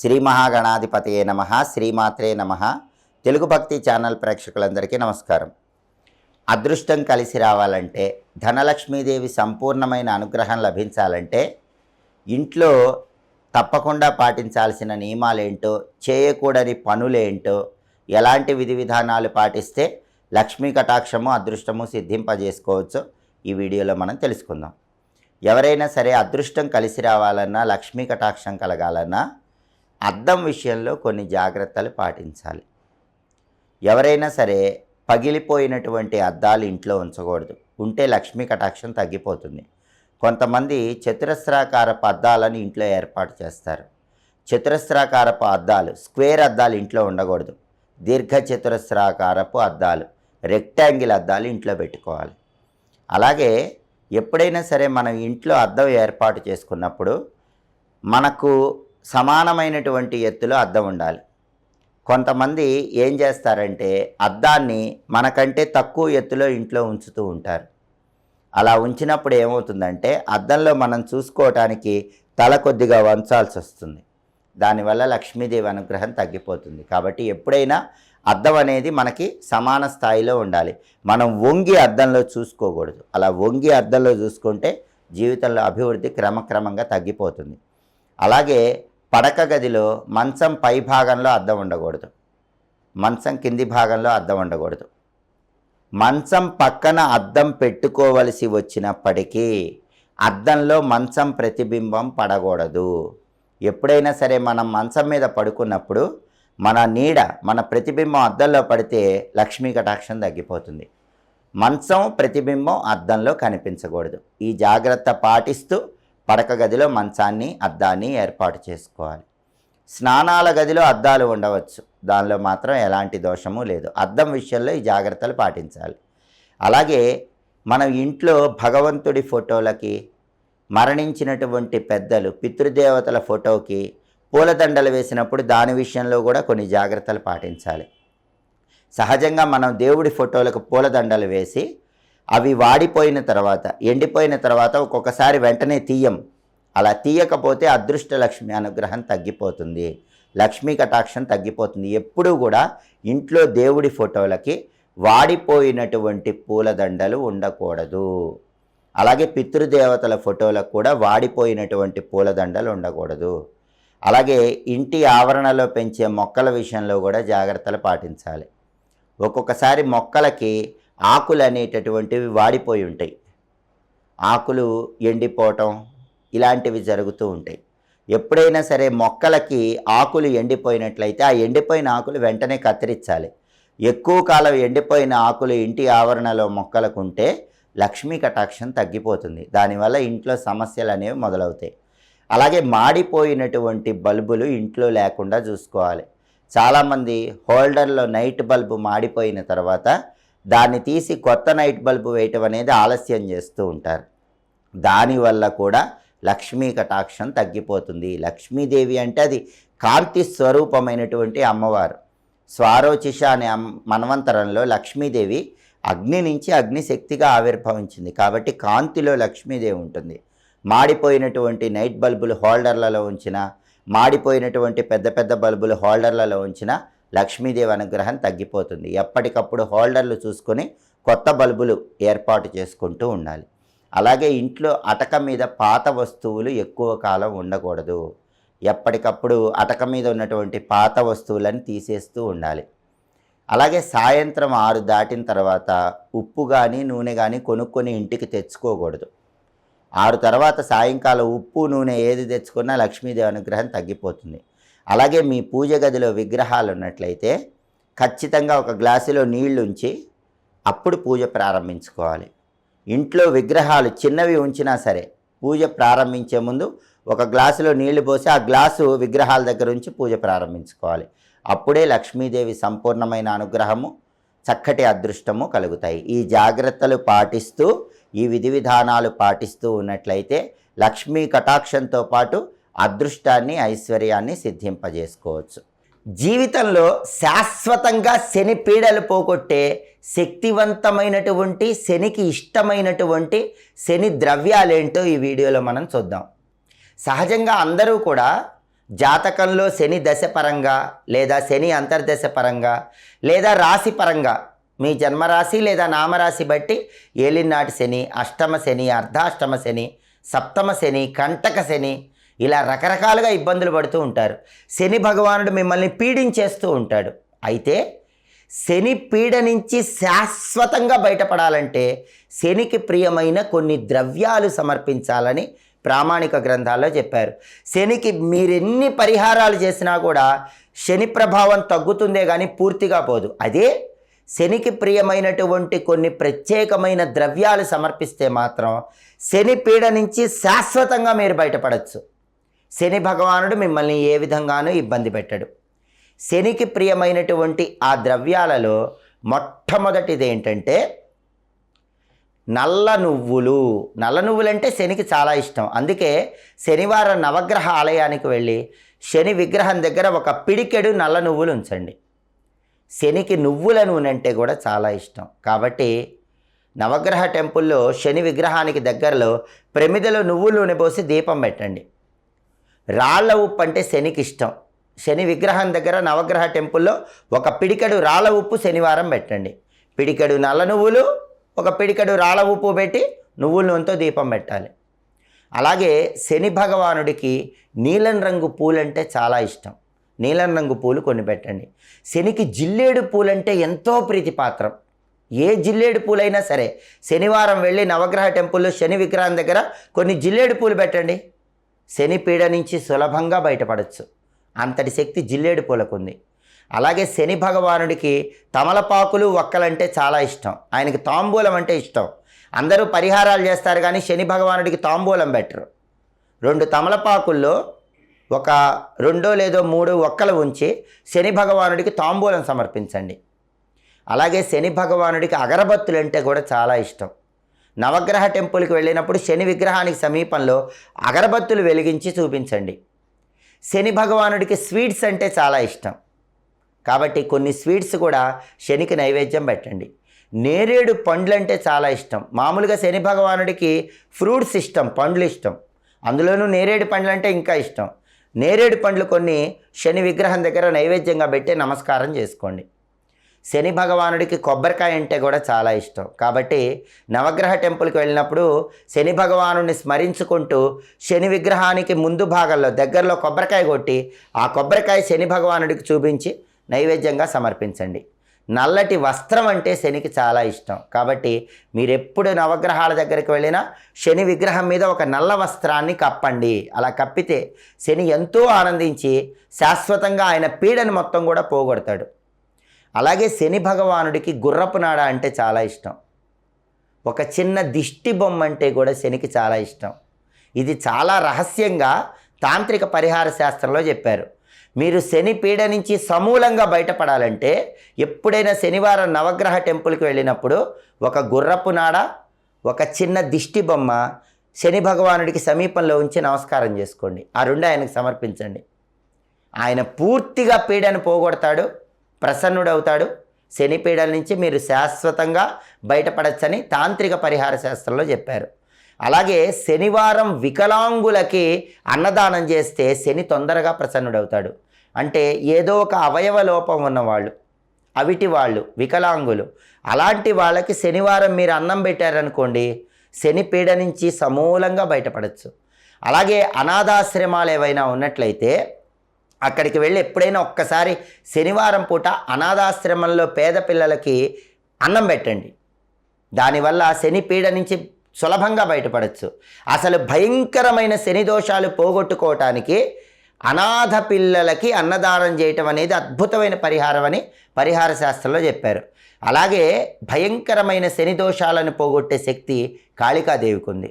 శ్రీ మహాగణాధిపతయే నమ శ్రీమాత్రే నమ. తెలుగు భక్తి ఛానల్ ప్రేక్షకులందరికీ నమస్కారం. అదృష్టం కలిసి రావాలంటే ధనలక్ష్మీదేవి సంపూర్ణమైన అనుగ్రహం లభించాలంటే ఇంట్లో తప్పకుండా పాటించాల్సిన నియమాలేంటో చేయకూడని పనులేంటో ఎలాంటి విధి విధానాలు పాటిస్తే లక్ష్మీ కటాక్షము అదృష్టము సిద్ధింపజేసుకోవచ్చు ఈ వీడియోలో మనం తెలుసుకుందాం. ఎవరైనా సరే అదృష్టం కలిసి రావాలన్నా లక్ష్మీ కటాక్షం కలగాలన్నా అద్దం విషయంలో కొన్ని జాగ్రత్తలు పాటించాలి. ఎవరైనా సరే పగిలిపోయినటువంటి అద్దాలు ఇంట్లో ఉంచకూడదు. ఉంటే లక్ష్మీ కటాక్షం తగ్గిపోతుంది. కొంతమంది చతురస్రాకారపు అద్దాలను ఇంట్లో ఏర్పాటు చేస్తారు. చతురస్రాకారపు అద్దాలు స్క్వేర్ అద్దాలు ఇంట్లో ఉండకూడదు. దీర్ఘ చతురస్రాకారపు అద్దాలు రెక్టాంగిల్ అద్దాలు ఇంట్లో పెట్టుకోవాలి. అలాగే ఎప్పుడైనా సరే మనం ఇంట్లో అద్దం ఏర్పాటు చేసుకున్నప్పుడు మనకు సమానమైనటువంటి ఎత్తులో అద్దం ఉండాలి. కొంతమంది ఏం చేస్తారంటే అద్దాన్ని మనకంటే తక్కువ ఎత్తులో ఇంట్లో ఉంచుతూ ఉంటారు. అలా ఉంచినప్పుడు ఏమవుతుందంటే అద్దంలో మనం చూసుకోవటానికి తల కొద్దిగా వంచాల్సి వస్తుంది. దానివల్ల లక్ష్మీదేవి అనుగ్రహం తగ్గిపోతుంది. కాబట్టి ఎప్పుడైనా అద్దం అనేది మనకి సమాన స్థాయిలో ఉండాలి. మనం వంగి అద్దంలో చూసుకోకూడదు. అలా వంగి అద్దంలో చూసుకుంటే జీవితంలో అభివృద్ధి క్రమక్రమంగా తగ్గిపోతుంది. అలాగే పడక గదిలో మంచం పై భాగంలో అద్దం ఉండకూడదు. మంచం కింది భాగంలో అద్దం ఉండకూడదు. మంచం పక్కన అద్దం పెట్టుకోవలసి వచ్చినప్పటికీ అద్దంలో మంచం ప్రతిబింబం పడకూడదు. ఎప్పుడైనా సరే మనం మంచం మీద పడుకున్నప్పుడు మన నీడ మన ప్రతిబింబం అద్దంలో పడితే లక్ష్మీ కటాక్షం తగ్గిపోతుంది. మంచం ప్రతిబింబం అద్దంలో కనిపించకూడదు. ఈ జాగ్రత్త పాటిస్తూ పడక గదిలో మంచాన్ని అద్దాన్ని ఏర్పాటు చేసుకోవాలి. స్నానాల గదిలో అద్దాలు ఉండవచ్చు. దానిలో మాత్రం ఎలాంటి దోషము లేదు. అద్దం విషయంలో ఈ జాగ్రత్తలు పాటించాలి. అలాగే మనం ఇంట్లో భగవంతుడి ఫోటోలకి మరణించినటువంటి పెద్దలు పితృదేవతల ఫోటోకి పూలదండలు వేసినప్పుడు దాని విషయంలో కూడా కొన్ని జాగ్రత్తలు పాటించాలి. సహజంగా మనం దేవుడి ఫోటోలకు పూలదండలు వేసి అవి వాడిపోయిన తర్వాత ఎండిపోయిన తర్వాత ఒక్కొక్కసారి వెంటనే తీయం. అలా తీయకపోతే అదృష్ట లక్ష్మి అనుగ్రహం తగ్గిపోతుంది. లక్ష్మీ కటాక్షం తగ్గిపోతుంది. ఎప్పుడూ కూడా ఇంట్లో దేవుడి ఫోటోలకి వాడిపోయినటువంటి పూలదండలు ఉండకూడదు. అలాగే పితృదేవతల ఫోటోలకు కూడా వాడిపోయినటువంటి పూలదండలు ఉండకూడదు. అలాగే ఇంటి ఆవరణలో పెంచే మొక్కల విషయంలో కూడా జాగ్రత్తలు పాటించాలి. ఒక్కొక్కసారి మొక్కలకి ఆకులు అనేటటువంటివి వాడిపోయి ఉంటాయి. ఆకులు ఎండిపోవటం ఇలాంటివి జరుగుతూ ఉంటాయి. ఎప్పుడైనా సరే మొక్కలకి ఆకులు ఎండిపోయినట్లయితే ఆ ఎండిపోయిన ఆకులు వెంటనే కత్తిరించాలి. ఎక్కువ కాలం ఎండిపోయిన ఆకులు ఇంటి ఆవరణలో మొక్కలకు ఉంటే లక్ష్మీ కటాక్షం తగ్గిపోతుంది. దానివల్ల ఇంట్లో సమస్యలు అనేవి మొదలవుతాయి. అలాగే మాడిపోయినటువంటి బల్బులు ఇంట్లో లేకుండా చూసుకోవాలి. చాలామంది హోల్డర్లో నైట్ బల్బు మాడిపోయిన తర్వాత దాన్ని తీసి కొత్త నైట్ బల్బు వేయటం అనేది ఆలస్యం చేస్తూ ఉంటారు. దానివల్ల కూడా లక్ష్మీ కటాక్షం తగ్గిపోతుంది. లక్ష్మీదేవి అంటే అది కాంతి స్వరూపమైనటువంటి అమ్మవారు. స్వారోచిష అనే మన్వంతరంలో లక్ష్మీదేవి అగ్ని నుంచి అగ్నిశక్తిగా ఆవిర్భవించింది. కాబట్టి కాంతిలో లక్ష్మీదేవి ఉంటుంది. మాడిపోయినటువంటి నైట్ బల్బులు హోల్డర్లలో ఉంచిన మాడిపోయినటువంటి పెద్ద పెద్ద బల్బులు హోల్డర్లలో ఉంచిన లక్ష్మీదేవి అనుగ్రహం తగ్గిపోతుంది. ఎప్పటికప్పుడు హోల్డర్లు చూసుకొని కొత్త బల్బులు ఏర్పాటు చేసుకుంటూ ఉండాలి. అలాగే ఇంట్లో అటక మీద పాత వస్తువులు ఎక్కువ కాలం ఉండకూడదు. ఎప్పటికప్పుడు అటక మీద ఉన్నటువంటి పాత వస్తువులను తీసేస్తూ ఉండాలి. అలాగే సాయంత్రం ఆరు దాటిన తర్వాత ఉప్పు కానీ నూనె కానీ కొనుక్కొని ఇంటికి తెచ్చుకోకూడదు. ఆరు తర్వాత సాయంకాలం ఉప్పు నూనె ఏది తెచ్చుకున్నా లక్ష్మీదేవి అనుగ్రహం తగ్గిపోతుంది. అలాగే మీ పూజ గదిలో విగ్రహాలు ఉన్నట్లయితే ఖచ్చితంగా ఒక గ్లాసులో నీళ్ళు ఉంచి అప్పుడు పూజ ప్రారంభించుకోవాలి. ఇంట్లో విగ్రహాలు చిన్నవి ఉంచినా సరే పూజ ప్రారంభించే ముందు ఒక గ్లాసులో నీళ్ళు పోసి ఆ గ్లాసు విగ్రహాల దగ్గర ఉంచి పూజ ప్రారంభించుకోవాలి. అప్పుడే లక్ష్మీదేవి సంపూర్ణమైన అనుగ్రహము చక్కటి అదృష్టము కలుగుతాయి. ఈ జాగ్రత్తలు పాటిస్తూ ఈ విధి విధానాలు పాటిస్తూ ఉన్నట్లయితే లక్ష్మీ కటాక్షంతో పాటు అదృష్టాన్ని ఐశ్వర్యాన్ని సిద్ధింపజేసుకోవచ్చు. జీవితంలో శాశ్వతంగా శని పీడలు పోగొట్టే శక్తివంతమైనటువంటి శనికి ఇష్టమైనటువంటి శని ద్రవ్యాలేంటో ఈ వీడియోలో మనం చూద్దాం. సహజంగా అందరూ కూడా జాతకంలో శని దశ పరంగా లేదా శని అంతర్దశ పరంగా లేదా రాశి పరంగా మీ జన్మరాశి లేదా నామరాశి బట్టి ఏలినాటి శని అష్టమ శని అర్ధాష్టమ శని సప్తమ శని కంటక శని ఇలా రకరకాలుగా ఇబ్బందులు పడుతూ ఉంటారు. శని భగవానుడు మిమ్మల్ని పీడించేస్తూ ఉంటాడు. అయితే శని పీడ నుంచి శాశ్వతంగా బయటపడాలంటే శనికి ప్రియమైన కొన్ని ద్రవ్యాలు సమర్పించాలని ప్రామాణిక గ్రంథాల్లో చెప్పారు. శనికి మీరెన్ని పరిహారాలు చేసినా కూడా శని ప్రభావం తగ్గుతుందే కానీ పూర్తిగా పోదు. అదే శనికి ప్రియమైనటువంటి కొన్ని ప్రత్యేకమైన ద్రవ్యాలు సమర్పిస్తే మాత్రం శని పీడ నుంచి శాశ్వతంగా మీరు బయటపడచ్చు. శని భగవానుడు మిమ్మల్ని ఏ విధంగానూ ఇబ్బంది పెట్టడు. శనికి ప్రియమైనటువంటి ఆ ద్రవ్యాలలో మొట్టమొదటిది ఏంటంటే నల్ల నువ్వులు. నల్ల నువ్వులంటే శనికి చాలా ఇష్టం. అందుకే శనివారం నవగ్రహ ఆలయానికి వెళ్ళి శని విగ్రహం దగ్గర ఒక పిడికెడు నల్ల నువ్వులు ఉంచండి. శనికి నువ్వుల నూనె అంటే కూడా చాలా ఇష్టం. కాబట్టి నవగ్రహ టెంపుల్లో శని విగ్రహానికి దగ్గరలో ప్రమిదలో నువ్వుల నూనె పోసి దీపం పెట్టండి. రాళ్ళ ఉప్పు అంటే శనికి ఇష్టం శని విగ్రహం దగ్గర నవగ్రహ టెంపుల్లో ఒక పిడికడు రాళ్ళ ఉప్పు శనివారం పెట్టండి. పిడికెడు నల్ల నువ్వులు ఒక పిడికడు రాళ్ళ ఉప్పు పెట్టి నువ్వుల నూనెతో దీపం పెట్టాలి. అలాగే శని భగవానుడికి నీలం రంగు పూలంటే చాలా ఇష్టం. నీలం రంగు పూలు కొన్ని పెట్టండి. శనికి జిల్లేడు పూలంటే ఎంతో ప్రీతిపాత్రం. ఏ జిల్లేడు పూలైనా సరే శనివారం వెళ్ళి నవగ్రహ టెంపుల్లో శని విగ్రహం దగ్గర కొన్ని జిల్లేడు పూలు పెట్టండి. శని పీడ నుంచి సులభంగా బయటపడవచ్చు అంతటి శక్తి జిల్లేడు పూలకు ఉంది అలాగే శని భగవానుడికి తమలపాకులు ఒక్కలంటే చాలా ఇష్టం. ఆయనకి తాంబూలం అంటే ఇష్టం. అందరూ పరిహారాలు చేస్తారు కానీ శని భగవానుడికి తాంబూలం బెటరు. రెండు తమలపాకుల్లో ఒక రెండో లేదో మూడు ఒక్కలు ఉంచి శని భగవానుడికి తాంబూలం సమర్పించండి. అలాగే శని భగవానుడికి అగరబత్తులు అంటే కూడా చాలా ఇష్టం. నవగ్రహ టెంపుల్కి వెళ్ళినప్పుడు శని విగ్రహానికి సమీపంలో అగరబత్తులు వెలిగించి చూపించండి. శని భగవానుడికి స్వీట్స్ అంటే చాలా ఇష్టం. కాబట్టి కొన్ని స్వీట్స్ కూడా శనికి నైవేద్యం పెట్టండి. నేరేడు పండ్లు అంటే చాలా ఇష్టం. మామూలుగా శని భగవానుడికి ఫ్రూట్స్ ఇష్టం పండ్లు ఇష్టం. అందులోనూ నేరేడు పండ్లు అంటే ఇంకా ఇష్టం. నేరేడు పండ్లు కొన్ని శని విగ్రహం దగ్గర నైవేద్యంగా పెట్టి నమస్కారం చేసుకోండి. శని భగవానుడికి కొబ్బరికాయ అంటే కూడా చాలా ఇష్టం. కాబట్టి నవగ్రహ టెంపుల్కి వెళ్ళినప్పుడు శని భగవానుడిని స్మరించుకుంటూ శని విగ్రహానికి ముందు భాగంలో దగ్గరలో కొబ్బరికాయ కొట్టి ఆ కొబ్బరికాయ శని భగవానుడికి చూపించి నైవేద్యంగా సమర్పించండి. నల్లటి వస్త్రం అంటే శనికి చాలా ఇష్టం. కాబట్టి మీరు ఎప్పుడు నవగ్రహాల దగ్గరికి వెళ్ళినా శని విగ్రహం మీద ఒక నల్ల వస్త్రాన్ని కప్పండి. అలా కప్పితే శని ఎంతో ఆనందించి శాశ్వతంగా ఆయన పీడను మొత్తం కూడా పోగొడతాడు. అలాగే శని భగవానుడికి గుర్రపు నాడ అంటే చాలా ఇష్టం. ఒక చిన్న దిష్టి బొమ్మ అంటే కూడా శనికి చాలా ఇష్టం. ఇది చాలా రహస్యంగా తాంత్రిక పరిహార శాస్త్రంలో చెప్పారు. మీరు శని పీడ నుంచి సమూలంగా బయటపడాలంటే ఎప్పుడైనా శనివారం నవగ్రహ టెంపుల్కి వెళ్ళినప్పుడు ఒక గుర్రపు నాడ ఒక చిన్న దిష్టి బొమ్మ శని భగవానుడికి సమీపంలో ఉంచి నమస్కారం చేసుకోండి. ఆ రెండు ఆయనకు సమర్పించండి. ఆయన పూర్తిగా పీడను పోగొడతాడు. ప్రసన్నుడవుతాడు. శనిపీడల నుంచి మీరు శాశ్వతంగా బయటపడచ్చని తాంత్రిక పరిహార శాస్త్రంలో చెప్పారు. అలాగే శనివారం వికలాంగులకి అన్నదానం చేస్తే శని తొందరగా ప్రసన్నుడవుతాడు. అంటే ఏదో ఒక అవయవ లోపం ఉన్నవాళ్ళు అవిటి వాళ్ళు వికలాంగులు అలాంటి వాళ్ళకి శనివారం మీరు అన్నం పెట్టారనుకోండి శని పీడ నుంచి సమూలంగా బయటపడచ్చు. అలాగే అనాథాశ్రమాలు ఏవైనా ఉన్నట్లయితే అక్కడికి వెళ్ళి ఎప్పుడైనా ఒక్కసారి శనివారం పూట అనాథాశ్రమంలో పేద పిల్లలకి అన్నం పెట్టండి. దానివల్ల శని పీడ నుంచి సులభంగా బయటపడచ్చు. అసలు భయంకరమైన శని దోషాలు పోగొట్టుకోవటానికి అనాథ పిల్లలకి అన్నదానం చేయటం అనేది అద్భుతమైన పరిహారం అని పరిహార శాస్త్రంలో చెప్పారు. అలాగే భయంకరమైన శని దోషాలను పోగొట్టే శక్తి కాళికాదేవికి ఉంది.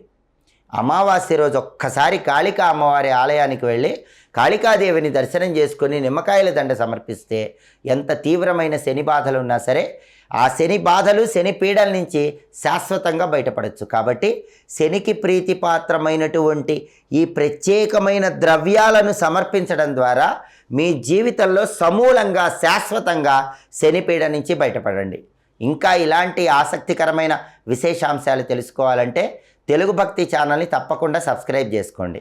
అమావాస్య రోజు ఒక్కసారి కాళికా అమ్మవారి ఆలయానికి వెళ్ళి కాళికాదేవిని దర్శనం చేసుకుని నిమ్మకాయల దండ సమర్పిస్తే ఎంత తీవ్రమైన శని బాధలు ఉన్నా సరే ఆ శని బాధలు శని పీడల నుంచి శాశ్వతంగా బయటపడవచ్చు కాబట్టి శనికి ప్రీతిపాత్రమైనటువంటి ఈ ప్రత్యేకమైన ద్రవ్యాలను సమర్పించడం ద్వారా మీ జీవితంలో సమూలంగా శాశ్వతంగా శని పీడ నుంచి బయటపడండి. ఇంకా ఇలాంటి ఆసక్తికరమైన విశేషాంశాలు తెలుసుకోవాలంటే తెలుగు భక్తి ఛానల్ని తప్పకుండా సబ్స్క్రైబ్ చేసుకోండి.